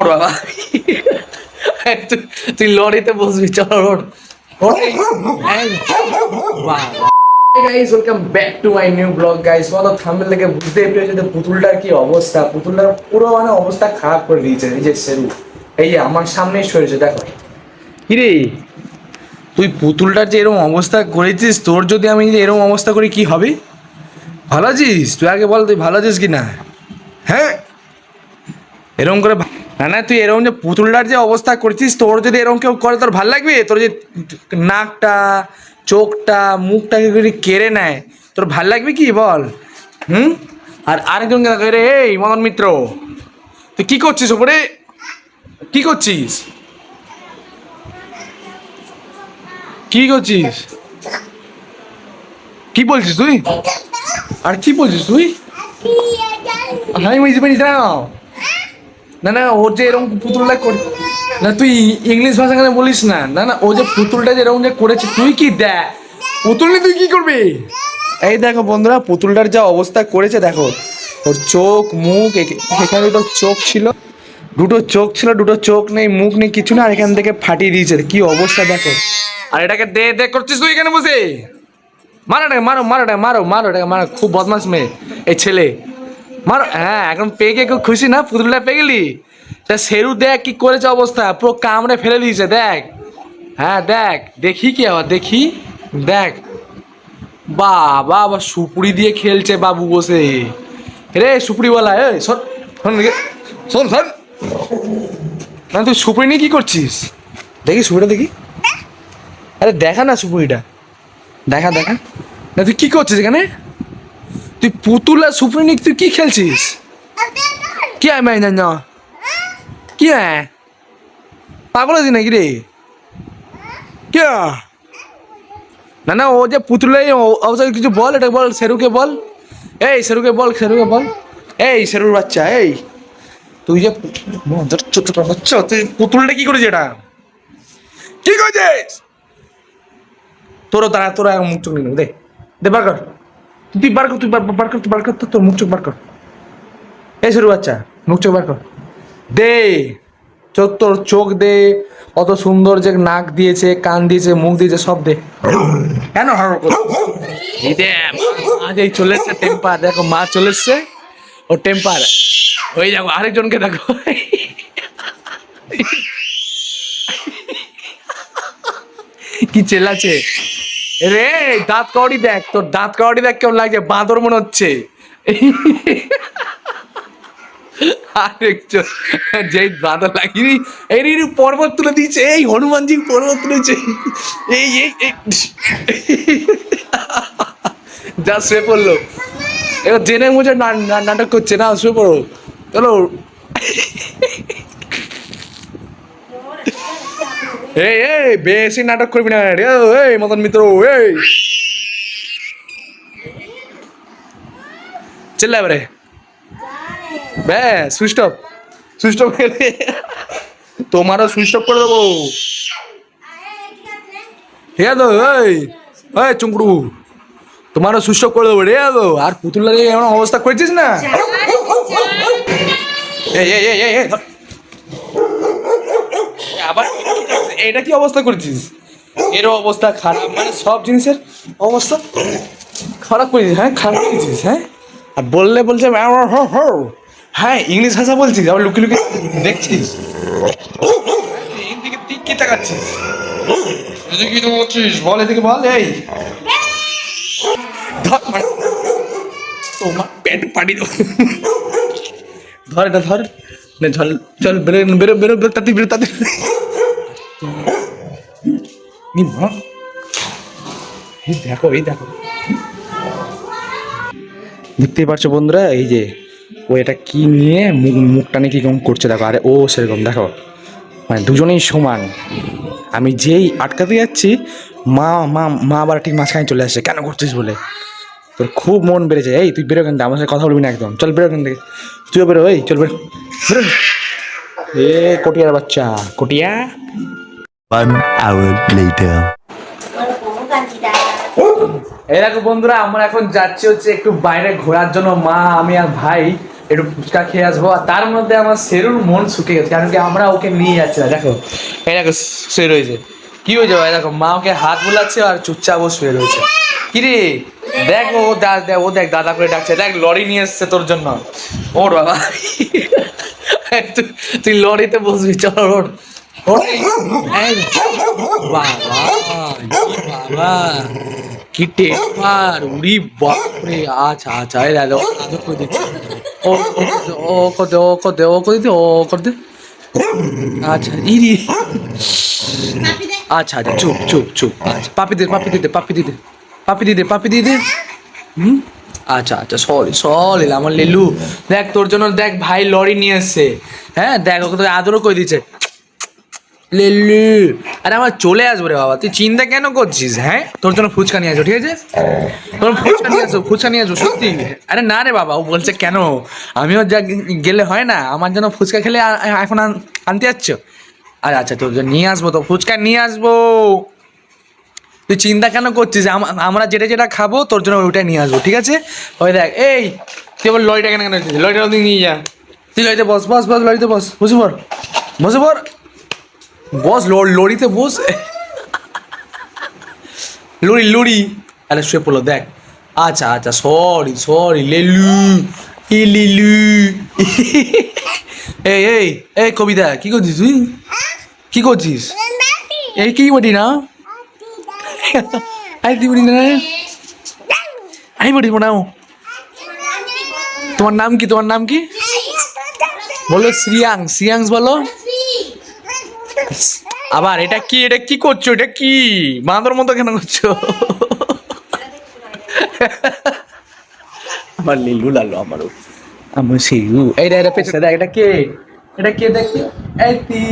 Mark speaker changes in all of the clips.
Speaker 1: ওর বাবা। তুই- লরিতে বসবি চল ওর guys welcome back to my new blog guys বলো থাম্বনেল থেকে বুঝতেই পেরেছ যে পুতুলটার কি অবস্থা? পুতুলটার পুরো মানে অবস্থা খারাপ করে দিয়েছে এই যে সেরু। এই যে আমার সামনেই সরেছে দেখো। কিরে? তুই পুতুলটার যে এরকম অবস্থা করেছিস তোর যদি আমি এরকম অবস্থা করি কি হবে? ভালো আছিস? তুই আগে বল তুই ভালো আছিস কি না হ্যাঁ? এরকম করে না না তুই এরকম যে পুতুলটার যে অবস্থা করছিস তোর যদি এরকম কেউ করে তোর ভালো লাগবে? তোর যে নাকটা চোখটা মুখটাকে যদি কেড়ে নেয় তোর ভালো লাগবে কি? বল। হুম? আর আরেকজনকে রে? এই মদন মিত্র। তুই কি করছিস ওপরে? কি করছিস? কি করছিস? কি বলছিস তুই? আর কি বলছিস তুই? আমি বুঝতে পারিস না না না ওর যে এরকম পুতুলটা করে না তুই ইংলিশ ভাষা কেন বলিস না? না না ও যে পুতুলটা যে এরকম যে করেছে তুই কি দেখ? পুতুল তুই কি করবি? এই দেখো বন্ধুরা পুতুলটার যা অবস্থা করেছে দেখো। ওর চোখ মুখ এখ- এখানে দুটো চোখ ছিল। দুটো চোখ ছিল দুটো চোখ নেই মুখ নেই কিছু না আর এখান থেকে ফাটিয়ে দিয়েছে। কি অবস্থা দেখো। আর এটাকে দে দে করছিস তুই এখানে বসে? মারো এটাকে মারো মারো এটাকে মারো মারো এটাকে মারো। খুব বদমাস মেয়ে এই ছেলে। মারো হ্যাঁ এখন পেয়ে খুব খুশি না, পুতুলটা পেয়ে গেলি। তা সেরু দেখ কি করেছে অবস্থা, পুরো কামড়ে ফেলে দিয়েছে, দেখ। হ্যাঁ দেখ, দেখি কি আবার দেখি, দেখ। বাবা, আবার সুপুরি দিয়ে খেলছে বাবু বসে। রে সুপুরি বলা এ শোন। শোন শোন। না, তুই সুপুরি নিয়ে কি করছিস? দেখি সুপুরিটা, দেখি। আরে, দেখা না সুপুরিটা। দেখা দেখা। না, তুই কি করছিস এখানে? তুই পুতুল আর সুপুরি নিয়ে তুই কি খেলছিস? কি আয় না না? কি আয়? পাগল আছিস নাকি রে? কি? না না, ও যে পুতুলে অবস্থা কিছু বল, এটা বল, সেরুকে বল। এই, সেরুকে বল সেরুকে বল। এই, সেরুর বাচ্চা, এই। তুই যে ছোট বাচ্চা, তুই পুতুলটা কি করেছিস এটা? কি করেছিস? তোরও তারা তোরা মুখ চোখ নিয়ে দে দে, বার কর। তুই বার কর, তুই বার কর, তুই বার কর, তোর মুখ চোখ বার কর। এই শেরু বাচ্চা, মুখ চোখ বার কর। দে চোখ তোর চোখ দে অত সুন্দর যে নাক দিয়েছে, কান দিয়েছে, মুখ দিয়েছে, সব দে। কেন হারো এই দে মা চলে এসছে টেম্পার। দেখো, মা চলে এসছে, ও টেম্পার। ওই দেখো, আরেকজনকে দেখো। কি চেল্লাছে রে দাঁত কাউড়ি দেখ তোর দাঁত কাউড়ি দেখ কেমন লাগছে বাঁদর মনে হচ্ছে। আরেকজন যেই বাঁদর লাগিনি এই রে, পর্বত তুলে দিয়েছে এই হনুমানজি পর্বত তুলেছে। এই এই যা শুয়ে পড়ল। এবার জেনে মুঝে নাটক করছে না শুয়ে পড়ো। চলো। এই এই বেশি নাটক করবি না রে। এই মদন মিত্র এই। চিল্লা এবারে ব্যাস সুইচ অফ সুইচ অফ তোমারও সুইচ অফ করে দেবো। ঠিক আছে? এই এই চুঙ্কুড়ু তোমারও সুইচ অফ করে দেবো রে আর পুতুলের এমন অবস্থা করেছিস না? এই এই এই এই। আবার এটা কি অবস্থা করেছিস? এর অবস্থা খারাপ। মানে সব জিনিসের অবস্থা খারাপ করেছিস হ্যাঁ? খারাপ করেছিস হ্যাঁ? আর বললে বলছে "ম্যাও, ম্যাও, হো, হো।" হ্যাঁ ইংলিশ ভাষা বলছিস আবার লুকি লুকি দেখছিস। এদিকে বল এদিকে এই। মানে, ধর এটা ধর। চল চল বেরো বেরো বেরো বেরো তাতে বেরো তাতে দেখো, এই দেখো। দেখতেই পারছ বন্ধুরা, এই যে ও এটা কি নিয়ে মুখ মুখটা নিয়ে কীরকম করছে, দেখো। আরে ও সেরকম, দেখো। মানে দুজনেই সমান। আমি যেই আটকাতে যাচ্ছি, মা মা মা আবার ঠিক মাঝখানে চলে আসছে, কেন করছিস? বলে। তোর খুব মন বেড়েছে। এই, তুই বেরো কেন আমার সাথে কথা বলবি না একদম। চল বেরো কেন থেকে। তুইও বেরো, এই, চল বেরো। বেরো। এ, কটিয়ার বাচ্চা, কটিয়া।
Speaker 2: One hour later.
Speaker 1: দেখো বন্ধুরা, আমরা এখন যাচ্ছি হচ্ছে একটু বাইরে ঘোরার জন্য। মা, আমি আর ভাই একটু ফুচকা খেয়ে আসব। আর তার মধ্যে আমার সেরুর মন শুকে গেছে, কারণ কি আমরা ওকে নিয়ে যাচ্ছি। না দেখো, এই দেখো, শুয়ে রয়েছে। কি হয়েছে ভাই, দেখো, মা ওকে হাত বোলাচ্ছে আর চুপচাপ ও শুয়ে রয়েছে। কি রে? দেখ ও দেখ ও দেখ, দাদা করে ডাকছে। দেখ, লরি নিয়ে এসছে তোর জন্য। ওর বাবা। তুই- লরিতে বসবি, চল ওর বাবা কি টেম্পার উড়ি বাপরে আচ্ছা আচ্ছা এই দাদা আদর করে দিচ্ছি ও ও করে দে ও করে দে ও করে দে ও করে দে আচ্ছা ইরি আচ্ছা আচ্ছা চুপ চুপ চুপ আচ্ছা পাপি দে পাপি দিতে পাপি দিতে পাপি দিতে পাপি দিতে হুম আচ্ছা আচ্ছা সরি সরি, আমার লিলু। দেখ, তোর জন্য দেখ ভাই লরি নিয়ে এসছে। হ্যাঁ দেখ, ওকে তোকে আদরও করে দিচ্ছে লিল্লু। আরে আমার চলে আসব রে বাবা। তুই চিন্তা কেন করছিস হ্যাঁ? তোর জন্য ফুচকা নিয়ে আসো ঠিক আছে? তোর ফুচকা নিয়ে আসো ফুচকা নিয়ে আসো সত্যি? আরে না রে বাবা, ও বলছে কেন? আমিও যা গেলে হয় না, আমার জন্য ফুচকা খেলে এখন আন- আনতে যাচ্ছ? আরে আচ্ছা তোর জন্য নিয়ে আসব তো, ফুচকা নিয়ে আসব। তুই চিন্তা কেন করছিস? আম- আমরা যেটা যেটা খাব, তোর জন্য ওইটাই নিয়ে আসব, ঠিক আছে? ওই দেখ, এই, তুই এবার লরিটা কেন কেন লরিটা তুই নিয়ে যা। তুই লরিতে বস বস বস, লরিতে বস। বসে পড়। বসে পড়। বস লরিতে বস। Lorry lorry. আরে শুয়ে পড়ল, দেখ। আচ্ছা আচ্ছা সরি সরি লেলু ই লিলু এই এই এই কবিতা, কি করছিস তুই? কি করছিস? এই কি বটি না? আই দি বটি না? আই বটি বানাও। তোমার নাম কি? তোমার নাম কি? বলো শ্রিয়াং শ্রিয়াংস বলো। আবার এটা কি এটা কি করছ? এটা কি? বাঁদর মতো কেন করছ? আমার লিলু লালো আমারও। আমার শিলু এইটা এটা পেছনে দেখ, এটা কে? এটা কে দেখ? এই তি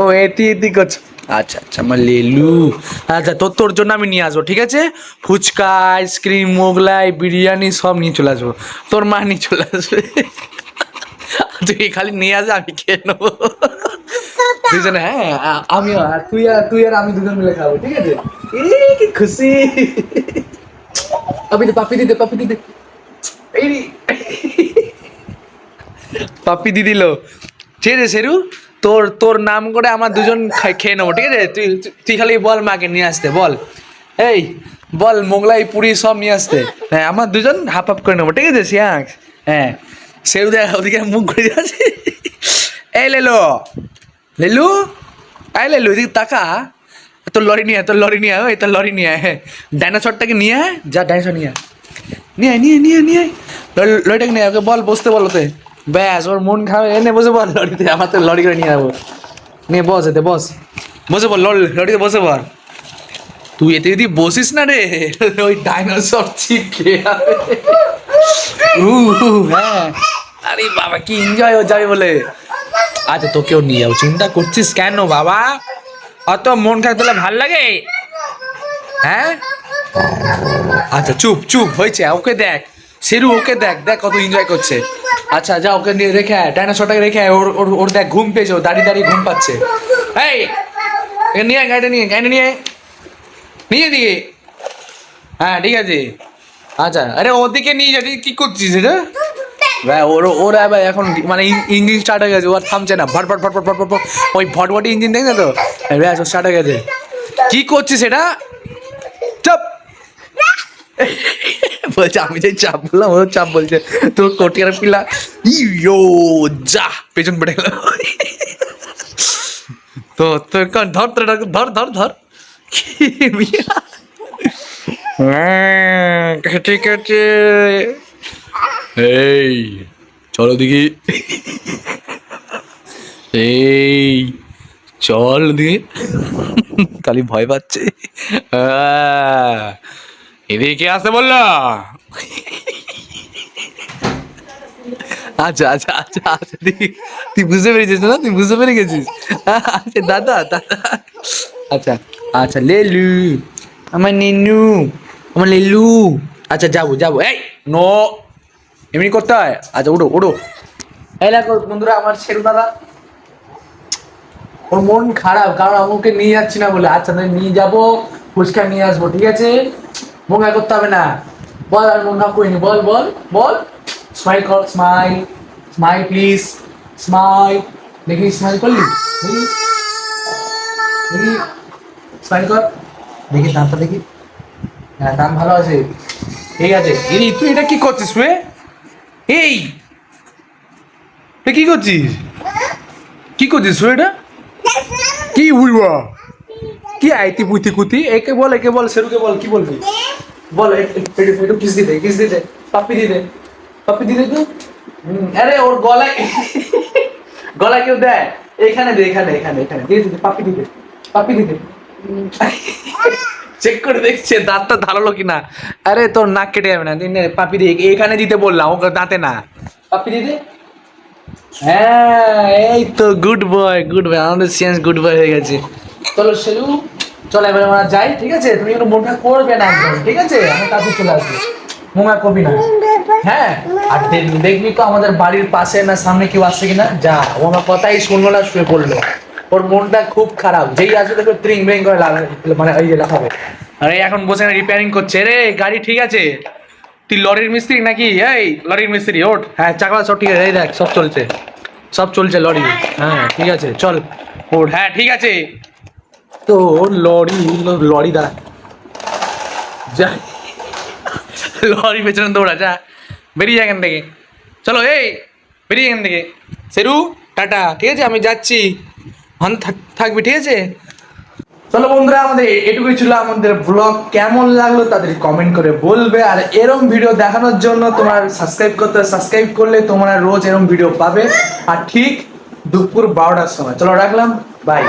Speaker 1: ও এটি এটি করছ। আচ্ছা আচ্ছা আমার লিলু আচ্ছা তোর তোর জন্য আমি নিয়ে আসব, ঠিক আছে? ফুচকা আইসক্রিম মোগলাই, বিরিয়ানি সব নিয়ে চলে আসব। তোর মা নিয়ে চলে আসবে। তুই খালি নিয়ে আসে আমি খেয়ে নেব। দুজনে হ্যাঁ আমিও আর তুই আর তুই আর আমি দুজন মিলে খাব ঠিক আছে? এই কি খুশি। দে পাপি দিতে পাপি দিতে এই পাপি দি দিল ঠিক আছে সেরু তোর তোর নাম করে আমরা দুজন খেয়ে নেব ঠিক আছে? তুই তুই- খালি বল মাকে নিয়ে আসতে বল। এই বল মোগলাই পুরি সব নিয়ে আসতে। হ্যাঁ আমার দুজন হাফ হাফ করে নেব ঠিক আছে শিয়াং হ্যাঁ। সেরু দেখ ওদিকে মুখ করে যাচ্ছে। এই লেলো, লেলু আয় লেলু, এদিকে তাকা। তোর লরি নিয়ে তোর লরি নিয়ে ওই তোর লরি নিয়ে আয়। ডাইনোসরটাকে নিয়ে আয়, যা ডাইনোসর নিয়ে আয়। নিয়ে নিয়ে নিয়ে নিয়ে। লরিটাকে নিয়ে ওকে বল, বসতে বল ওতে। ব্যাস, ওর মন খাবে এনে বসে বল লরিতে, আমার তো লরি করে নিয়ে যাব। নিয়ে বস এতে, বস। বসে বল, লরি- লরিতে বসে বল। তুই এতে যদি বসিস না রে, ওই ডাইনোসর চিপকে হ্যাঁ। আরে বাবা, কি এনজয় হয়ে যাবে বলে। আচ্ছা তোকেও নিয়ে যাব। চিন্তা করছিস কেন বাবা? অত মন খারাপ তোলে ভালো লাগে? হ্যাঁ? আচ্ছা চুপ চুপ, হয়েছে, ওকে দেখ। সেরু, ওকে দেখ দেখ কত এনজয় করছে। আচ্ছা যা, ওকে নিয়ে রেখে আয় ডাইনোসরটাকে রেখে আয়, ওর ওর ওর দেখ, ঘুম পেয়েছে, ও দাঁড়িয়ে দাঁড়িয়ে ঘুম পাচ্ছে। এই, একে নিয়ে গাড়িটা নিয়ে গাড়িটা নিয়ে। নিয়ে দিকে হ্যাঁ ঠিক আছে। আচ্ছা আরে ওদিকে নিয়ে যা, কি করছিস এটা? ভাই ওর ওর ভাই এখন মানে ইঞ্জিন স্টার্ট হয়ে গেছে ও আর থামছে না। ভট ভট ভট ভট ভট ভট। ওই ভটভটি ইঞ্জিন দেখছে তো? ব্যাস ও স্টার্ট হয়ে গেছে। কি করছিস এটা? চাপ! বলছে আমি যে চাপ বললাম ও চাপ বলছে। তোর কোটিয়ার পিলা। ইয়ো যা পেছন পড়ে গেল। তো কন ধর তোর ধর ধর ধর? হ্যাঁ, ঠিক আছে। এই চলো দেখি। এই চল দিকে খালি ভয় পাচ্ছে। আহ, এদিকে আসতে বলল? আচ্ছা আচ্ছা আচ্ছা আচ্ছা তুই তুই বুঝতে পেরেছিস না? তুই বুঝতে পেরে গেছিস? আচ্ছা দাদা দাদা। আচ্ছা আচ্ছা লেলু। আমার নিনু আমার লেলু। আচ্ছা যাব যাব। এই নো। এমনি করতে হয়? আচ্ছা উঠো উঠো। বন্ধুরা, আমার শেরু দাদা। ওর মন খারাপ, কারণ আমাকে নিয়ে যাচ্ছি না বলে। আচ্ছা তাহলে নিয়ে যাব, ফুচকা নিয়ে আসব, ঠিক আছে? মনে করতে হবে না। বল আর খারাপ করিনি। বল বল বল। স্মাইল কর স্মাইল স্মাইল প্লিজ স্মাইল দেখি স্মাইল করলি? দেখি। দেখি। স্মাইল কর। দেখি, দাঁতটা দেখি। হ্যাঁ দাম ভালো আছে। ঠিক আছে। তুই এটা কি করছিস রে এই! কি করছিস? কি করছিস এটা কি উড়বা কি আইতি পুতি কুতি? একে বল একে বল, সেরুকে বল, কি বলবি? বল একটু কিস দিতে কিস দিতে পাপ্পি দিতে পাপ্পি দিতে তো? আরে ওর গলায় গলায় কেউ দেয়? এখানে দে, এখানে এখানে এখানে, দিয়ে দিতে পাপ্পি দিতে পাপ্পি দিতে। চেক করে দেখছে দাঁতটা ধারালো কিনা। আরে, তোর নাক কেটে যাবে না। পাপি দিয়ে এখানে দিতে বললাম, ওকে দাঁতে না। পাপি দিদি? হ্যাঁ এই তো গুড বয় গুড বয় আমাদের সিয়েন্স গুড বয় হয়ে গেছে। চলো সেলু চলো এবার আমরা যাই, ঠিক আছে? তুমি একটু মনটা করবে না একদম, ঠিক আছে? আমি তাড়াতাড়ি চলে আসব। মোমা কবি না। হ্যাঁ আর দেখ- দেখবি তো আমাদের বাড়ির পাশে না সামনে কেউ আসছে কিনা? যা, ও আমার কথাই শুনলো না, শুয়ে পড়ল। ওর মনটা খুব খারাপ। যেই আসবে দেখবে ত্রিং ব্রিং করে মানে ওই যে লাগাবে আরে এখন বসে রিপেয়ারিং করছে। রে গাড়ি ঠিক আছে। তুই লরির মিস্ত্রি নাকি? এই লরির মিস্ত্রি ওঠ। হ্যাঁ চাকা সব ঠিক আছে। এই দেখ সব চলছে। সব চলছে লরি। হ্যাঁ ঠিক আছে চল। ওঠ হ্যাঁ ঠিক আছে। তো লরি লরি দাঁড়া। যা। লরি পেছনে দৌড়া যা। বেরিয়ে এখান থেকে। চলো এই বেরিয়ে এখান থেকে। সেরু টাটা ঠিক আছে আমি যাচ্ছি। হন থাকবে, ঠিক আছে? চলো বন্ধুরা, আমাদের এটুকুই ছিল আমাদের ব্লগ কেমন লাগল তাদের কমেন্ট করে বলবে। আর এরম ভিডিও দেখানোর জন্য তোমার সাবস্ক্রাইব করতে সাবস্ক্রাইব করলে তোমরা রোজ এরম ভিডিও পাবে। আর ঠিক দুপুর বারোটার সময়। চলো, রাখলাম। বাই